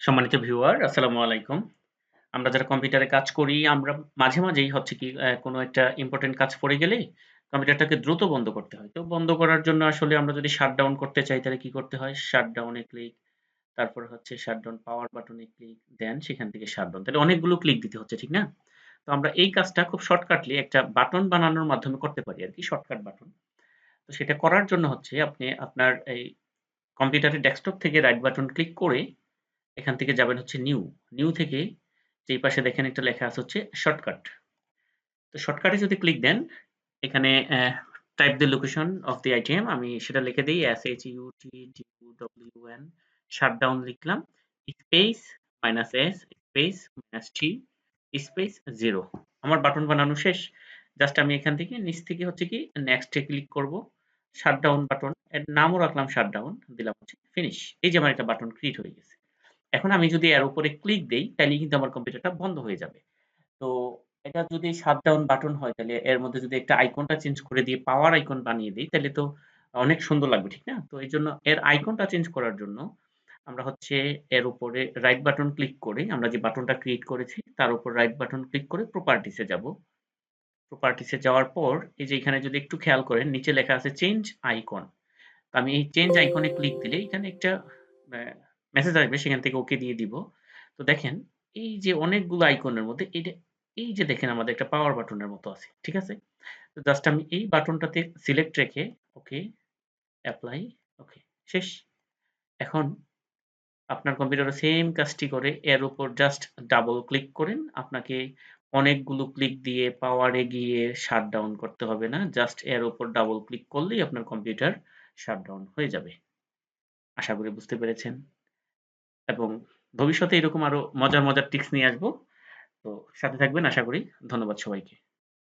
সম্মানিত ভিউয়ার আসসালামু আলাইকুম। আমরা যারা কম্পিউটারে কাজ করি আমরা মাঝে, মাঝেই হচ্ছে কি কোনো একটা ইম্পোর্টেন্ট কাজ পড়ে গেলেই কম্পিউটারটাকে দ্রুত বন্ধ করতে হয়। তো বন্ধ করার জন্য আসলে আমরা যদি শাটডাউন করতে চাই তাহলে কি করতে হয়? শাটডাউন ক্লিক, তারপর হচ্ছে শাটডাউন পাওয়ার বাটনে ক্লিক, দেন সেখান থেকে শাটডাউন। তাহলে অনেকগুলো ক্লিক দিতে হচ্ছে, ঠিক না? তো আমরা এই কাজটা খুব শর্টকাটলি একটা বাটন বানানোর মাধ্যমে করতে পারি আর কি শর্টকাট বাটন। তো সেটা করার জন্য হচ্ছে আপনি আপনার এই কম্পিউটারের ডেস্কটপ থেকে রাইট বাটন ক্লিক করে এখান থেকে যাবেন হচ্ছে নিউ। নিউ থেকে যেই পাশে দেখেন একটা লেখা আছে হচ্ছে শর্টকাট। তো শর্টকাটে যদি ক্লিক দেন, এখানে type the location of the item আমি সেটা লিখে দেই S-H-U-T-D-U-W-N শাটডাউন লিখলাম। Space minus S space minus T space zero আমার বাটন বানানো শেষ। জাস্ট আমি এখান থেকে নিচ থেকে হচ্ছে কি নেক্সট এ ক্লিক করব। শাটডাউন বাটন এর নামও রাখলাম শাটডাউন দিলাম হচ্ছে ফিনিশ। এই যে আমার একটা বাটন ক্রিয়েট হয়ে গেছে। এখন আমি যদি এর উপরে ক্লিক দেই তাহলে কিন্তু আমার কম্পিউটারটা বন্ধ হয়ে যাবে। তো এটা যদি শাটডাউন বাটন হয় তাহলে এর মধ্যে যদি একটা আইকনটা চেঞ্জ করে দিয়ে পাওয়ার আইকন বানিয়ে দেই তাহলে তো অনেক সুন্দর লাগবে, ঠিক না? তো এই জন্য এর আইকনটা চেঞ্জ করার জন্য আমরা হচ্ছে এর উপরে রাইট বাটন ক্লিক করে আমরা যে বাটনটা ক্রিয়েট করেছি তার উপর রাইট বাটন ক্লিক করে প্রপার্টিস যাব। প্রপার্টিস যাওয়ার পর এই যে এখানে যদি একটু খেয়াল করেন নিচে লেখা আছে চেঞ্জ আইকন। আমি এই চেঞ্জ আইকনে ক্লিক দিলে এখানে একটা মেসেজ আসবে সেখান থেকে ওকে দিয়ে দিব। তো দেখেন এই যে অনেকগুলো আইকনের মধ্যে এইটা এই যে দেখেন আমাদের একটা পাওয়ার বাটনের মতো আছে। ঠিক আছে? তো জাস্ট আমি এই বাটনটাতে সিলেক্ট রেখে ওকে, অ্যাপ্লাই ওকে শেষ। এখন আপনার কম্পিউটারে সেম কাজটি করে এর উপর জাস্ট ডাবল ক্লিক করেন। আপনাকে অনেকগুলো ক্লিক দিয়ে পাওয়ারে গিয়ে শাটডাউন করতে হবে না। জাস্ট এর উপর ডাবল ক্লিক করলেই আপনার কম্পিউটার শাটডাউন হয়ে যাবে। আশা করি বুঝতে পেরেছেন। এবং ভবিষ্যতে এরকম আরও মজার, মজার টিপস নিয়ে আসব। তো সাথে থাকবেন আশা করি। ধন্যবাদ সবাইকে।